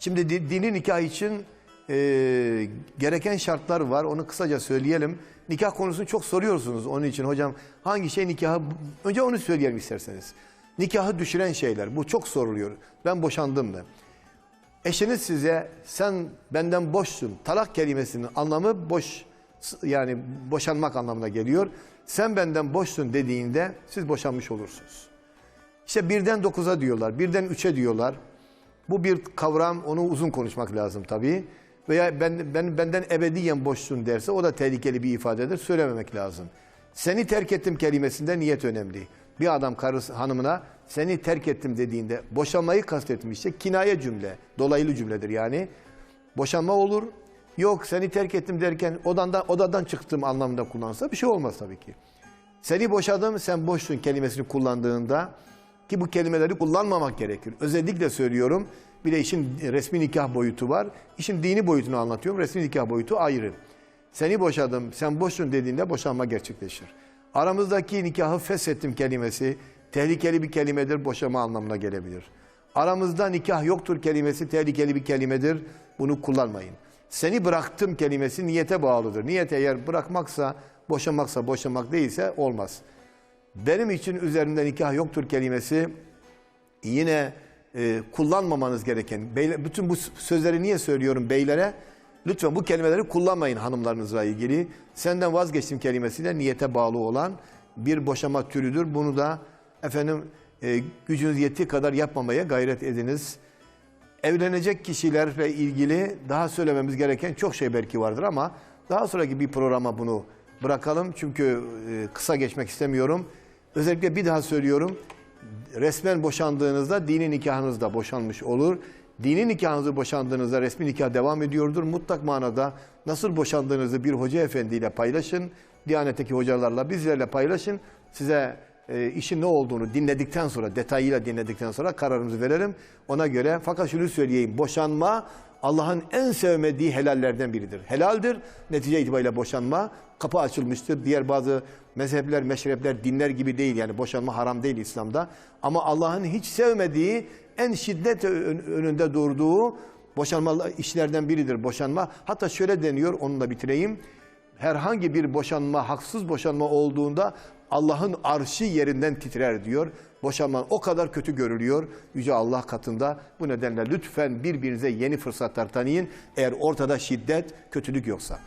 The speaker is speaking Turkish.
Şimdi di- dini nikah için e, gereken şartlar var. Onu kısaca söyleyelim. Nikah konusunu çok soruyorsunuz. Onun için hocam hangi şey nikahı... Önce onu söyleyelim isterseniz. Nikahı düşüren şeyler. Bu çok soruluyor. Ben boşandım da. Eşiniz size sen benden boşsun. Talak kelimesinin anlamı boş yani boşanmak anlamına geliyor. Sen benden boşsun dediğinde siz boşanmış olursunuz. İşte birden dokuza diyorlar, birden üçe diyorlar. Bu bir kavram, onu uzun konuşmak lazım tabii. Veya ben, ben benden ebediyen boşsun derse o da tehlikeli bir ifadedir, söylememek lazım. Seni terk ettim kelimesinde niyet önemli. Bir adam karısı hanımına seni terk ettim dediğinde boşanmayı kastetmişse kinaye cümle, dolaylı cümledir yani. Boşanma olur. Yok seni terk ettim derken odandan, odadan çıktım anlamında kullansa bir şey olmaz tabii ki. Seni boşadım sen boşsun kelimesini kullandığında ki bu kelimeleri kullanmamak gerekir. Özellikle söylüyorum bir de işin resmi nikah boyutu var. İşin dini boyutunu anlatıyorum. Resmi nikah boyutu ayrı. Seni boşadım sen boşsun dediğinde boşanma gerçekleşir. Aramızdaki nikahı feshettim kelimesi tehlikeli bir kelimedir boşama anlamına gelebilir. Aramızda nikah yoktur kelimesi tehlikeli bir kelimedir. Bunu kullanmayın. Seni bıraktım kelimesi niyete bağlıdır. Niyet eğer bırakmaksa, boşamaksa, boşamak değilse olmaz. Benim için üzerinde nikah yoktur kelimesi yine e, kullanmamanız gereken, beyler, bütün bu sözleri niye söylüyorum beylere? Lütfen bu kelimeleri kullanmayın hanımlarınızla ilgili. Senden vazgeçtim kelimesi de niyete bağlı olan bir boşama türüdür. Bunu da efendim e, gücünüz yettiği kadar yapmamaya gayret ediniz. Evlenecek kişilerle ilgili daha söylememiz gereken çok şey belki vardır ama daha sonraki bir programa bunu bırakalım. Çünkü e, kısa geçmek istemiyorum. Özellikle bir daha söylüyorum. Resmen boşandığınızda dini nikahınız da boşanmış olur. Dini nikahınızı boşandığınızda resmi nikah devam ediyordur. Mutlak manada nasıl boşandığınızı bir hoca efendiyle paylaşın. Diyanetteki hocalarla bizlerle paylaşın. Size e, işin ne olduğunu dinledikten sonra, detayıyla dinledikten sonra kararımızı verelim. Ona göre fakat şunu söyleyeyim. Boşanma Allah'ın en sevmediği helallerden biridir. Helaldir. Netice itibariyle boşanma kapı açılmıştır. Diğer bazı mezhepler, meşrepler, dinler gibi değil. Yani boşanma haram değil İslam'da. Ama Allah'ın hiç sevmediği, en şiddet ön- önünde durduğu boşanma işlerden biridir boşanma. Hatta şöyle deniyor, onunla bitireyim herhangi bir boşanma, haksız boşanma olduğunda Allah'ın arşı yerinden titrer diyor. Boşanma o kadar kötü görülüyor Yüce Allah katında. Bu nedenle lütfen birbirinize yeni fırsatlar tanıyın. Eğer ortada şiddet, kötülük yoksa.